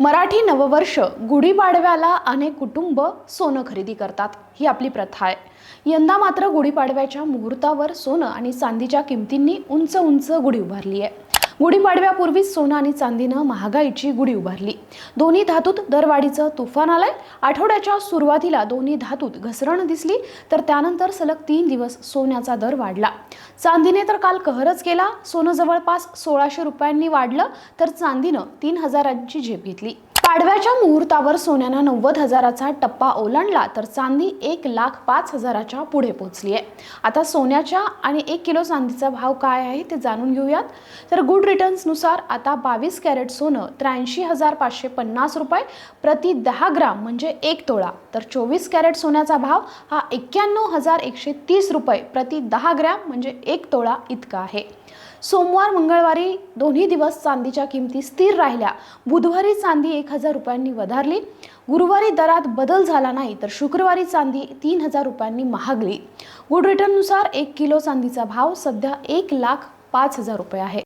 मराठी नववर्ष गुढीपाडव्याला अनेक कुटुंब सोनं खरेदी करतात. ही आपली प्रथा आहे. यंदा मात्र गुढीपाडव्याच्या मुहूर्तावर सोनं आणि चांदीच्या किमतींनी उंच उंच गुढी उभारली आहे. गुढीपाडव्यापूर्वीच सोनं आणि चांदीनं महागाईची गुढी उभारली. दोन्ही धातूत दरवाढीचं तुफान आलंय. आठवड्याच्या सुरुवातीला दोन्ही धातूत घसरण दिसली तर त्यानंतर सलग तीन दिवस सोन्याचा दर वाढला. चांदीने तर काल कहरच केला सोनं जवळपास सोळाशे रुपयांनी वाढलं तर चांदीनं तीन हजारांची झेप घेतली. पाडव्याच्या मुहूर्तावर सोन्यानं नव्वद हजाराचा टप्पा ओलांडला तर चांदी एक लाख पाच हजाराच्या पुढे पोहोचली आहे. आता सोन्याच्या आणि एक किलो चांदीचा भाव काय आहे ते जाणून घेऊयात. तर गुड रिटर्न्सनुसार आता बावीस कॅरेट सोनं त्र्याऐंशी हजार पाचशे पन्नास रुपये प्रति दहा ग्राम म्हणजे एक तोळा. तर चोवीस कॅरेट सोन्याचा भाव हा एक्क्याण्णव हजार एकशे तीस रुपये प्रति दहा ग्रॅम म्हणजे एक तोळा इतका आहे. सोमवार मंगळवारी दोन्ही दिवस चांदीच्या किमती स्थिर राहिल्या. बुधवारी चांदी एक हजार रुपयांनी वधारली. गुरुवारी दरात बदल झाला नाही तर शुक्रवारी चांदी तीन हजार रुपयांनी महागली. गुड रिटर्ननुसार एक किलो चांदीचा भाव सध्या एक लाख पाच हजार रुपये आहे.